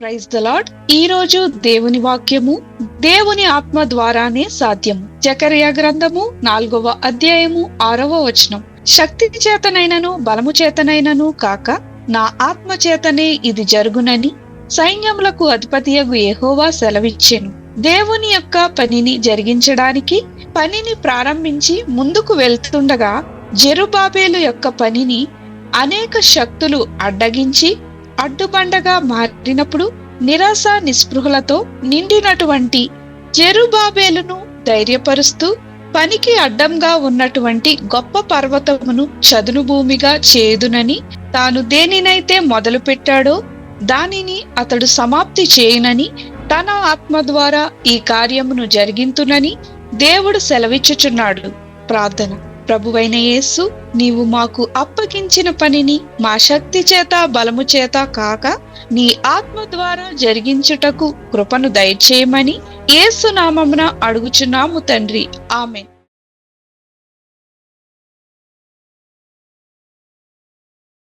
Praise the lord ఈ రోజు దేవుని వాక్యము దేవుని ఆత్మ ద్వారానే సాధ్యము. జకర్య గ్రంథము నాలుగవ అధ్యాయము ఆరవ వచనం. శక్తి చేతనైనను బలము చేతనైనను కాక నా ఆత్మ చేతనే ఇది జరుగునని సైన్యములకు అధిపతియగు ఎహోవా సెలవిచ్చెను. దేవుని యొక్క పనిని జరిగించడానికి పనిని ప్రారంభించి ముందుకు వెళ్తుండగా జెరుబాబేలు యొక్క పనిని అనేక శక్తులు అడ్డగించి అడ్డుబండగా మారినప్పుడు నిరాశ నిస్పృహలతో నిండినటువంటి జెరుబాబేలును ధైర్యపరుస్తూ పనికి అడ్డంగా ఉన్నటువంటి గొప్ప పర్వతమును చదును భూమిగా చేదునని తాను దేనినైతే మొదలు పెట్టాడో దానిని అతడు సమాప్తి చేయనని తన ఆత్మ ద్వారా ఈ కార్యమును జరిగింతునని దేవుడు సెలవిచ్చుచున్నాడు. ప్రార్థన. ప్రభువైన యేసు నీవు మాకు అప్పగించిన పనిని మా శక్తి చేత బలము చేత కాక నీ ఆత్మ ద్వారా జరిగించుటకు కృపను దయచేయమని యేసు నామమున అడుగుచున్నాము తండ్రి. ఆమెన్.